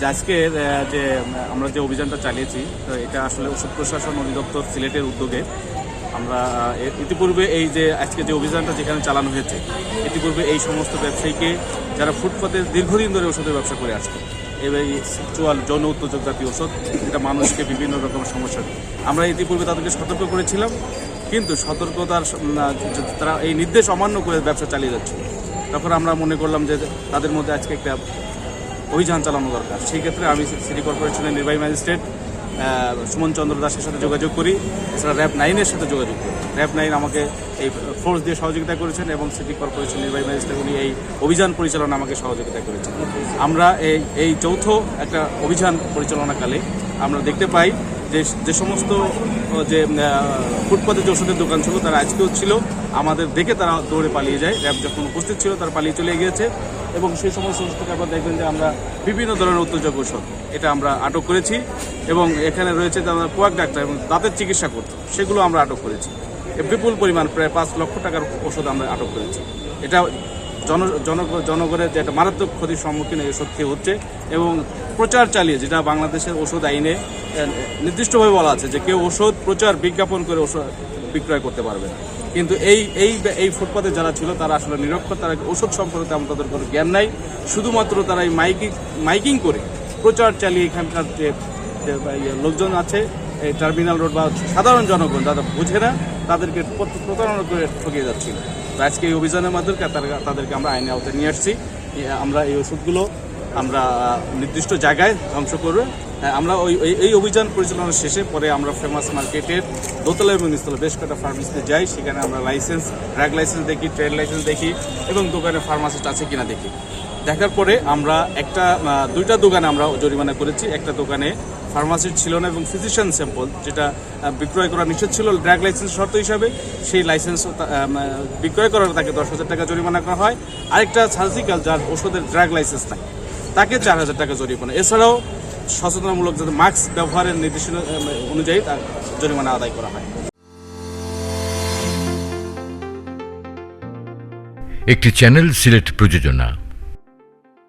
যে আজকের যে আমরা যে অভিযানটা চালিয়েছি, তো এটা আসলে ওষুধ প্রশাসন অধিদপ্তর সিলেটের উদ্যোগে আমরা ইতিপূর্বে এই যে আজকে যে অভিযানটা যেখানে চালানো হয়েছে, ইতিপূর্বে এই সমস্ত ব্যবসায়ীকে যারা ফুটপাতে দীর্ঘদিন ধরে ওষুধের ব্যবসা করে আসতো এবং এই সেক্সুয়াল যৌন উত্তেজক জাতীয় ওষুধ, এটা মানুষকে বিভিন্ন রকম সমস্যা আমরা ইতিপূর্বে তাদেরকে সতর্ক করেছিলাম, কিন্তু সতর্কতার তারা এই নির্দেশ অমান্য করে ব্যবসা চালিয়ে যাচ্ছে। তখন আমরা মনে করলাম যে তাদের মধ্যে আজকে একটা অভিযান চালানো দরকার। সেই ক্ষেত্রে আমি সিটি কর্পোরেশনের নির্বাহী ম্যাজিস্ট্রেট সুমন চন্দ্র দাসের সাথে যোগাযোগ করি। এছাড়া র্যাব নাইনের সাথে যোগাযোগ করি। র্যাব নাইন আমাকে এই ফোর্স দিয়ে সহযোগিতা করেছেন এবং সিটি কর্পোরেশন নির্বাহী ম্যাজিস্ট্রেট উনি এই অভিযান পরিচালনা আমাকে সহযোগিতা করেছেন। আমরা এই এই যৌথ একটা অভিযান পরিচালনাকালে আমরা দেখতে পাই যে যে সমস্ত যে ফুটপাতে যে ওষুধের দোকান ছিল, তারা আজকেও ছিল। আমাদের দেখে তারা দৌড়ে পালিয়ে যায়। র্যাব যখন উপস্থিত ছিল, তারা পালিয়ে চলে গিয়েছে। এবং সেই সমস্ত ওষুধকে আবার দেখবেন যে আমরা বিভিন্ন ধরনের উত্তেজক ওষুধ এটা আমরা আটক করেছি। এবং এখানে রয়েছে আমরা কোয়াক ডাক্তার এবং দাঁতের চিকিৎসা করতো। সেগুলো আমরা আটক করেছি। বিপুল পরিমাণ, প্রায় পাঁচ লক্ষ টাকার ওষুধ আমরা আটক করেছি। এটা জন, জন- জনগণের যে একটা মারাত্মক ক্ষতির সম্মুখীন খেয়ে হচ্ছে এবং প্রচার চালিয়ে, যেটা বাংলাদেশের ওষুধ আইনে নির্দিষ্টভাবে বলা আছে যে কেউ ওষুধ প্রচার বিজ্ঞাপন করে ওষুধ বিক্রয় করতে পারবে না। কিন্তু এই এই এই ফুটপাতে যারা ছিল, তারা আসলে নিরক্ষর, তারা ওষুধ সম্পর্কে তেমন তাদের কোনো জ্ঞান নাই। শুধুমাত্র তারা এই মাইকিং মাইকিং করে প্রচার চালিয়ে এখানকার যে ইয়ে লোকজন আছে, এই টার্মিনাল রোড বা সাধারণ জনগণ, যারা বোঝে না, তাদেরকে প্রতারণা করে ঠকিয়ে যাচ্ছিল। তো আজকে এই অভিযানের মাধ্যমে তাদের- তাদেরকে আমরা আইনে আওতায় নিয়ে আসছি। আমরা এই ওষুধগুলো আমরা নির্দিষ্ট জায়গায় ধ্বংস করবে। আমরা ওই এই- এই অভিযান পরিচালনার শেষে পরে আমরা ফেমাস মার্কেটের দোতলা এবং নিচতলা বেশ কয়েকটা ফার্মেসিতে যাই। সেখানে আমরা লাইসেন্স ড্রাগ লাইসেন্স দেখি ট্রেড লাইসেন্স দেখি এবং দোকানে ফার্মাসিস্ট আছে কিনা দেখি। দেখার পরে আমরা একটা দুইটা দোকানে আমরা জরিমানা করেছি। একটা দোকানে ফার্মাসিস্ট ছিল না এবং ফিজিশিয়ান স্যাম্পল যেটা বিক্রয় করা নিষেধ ছিল ড্রাগ লাইসেন্স শর্ত হিসাবে। সেই লাইসেন্স বিক্রয় করার তাকে দশ হাজার টাকা জরিমানা করা হয়। আরেকটা সার্জিক্যাল যার ওষুধের ড্রাগ লাইসেন্স নাই, তাকে চার হাজার টাকা জরিমানা। এছাড়াও সচেতনামূলক যাতে মাস্ক ব্যবহারের নির্দেশনা অনুযায়ী তার জরিমানা আদায় করা হয়। একটি চ্যানেল সিলেট প্রযোজনা।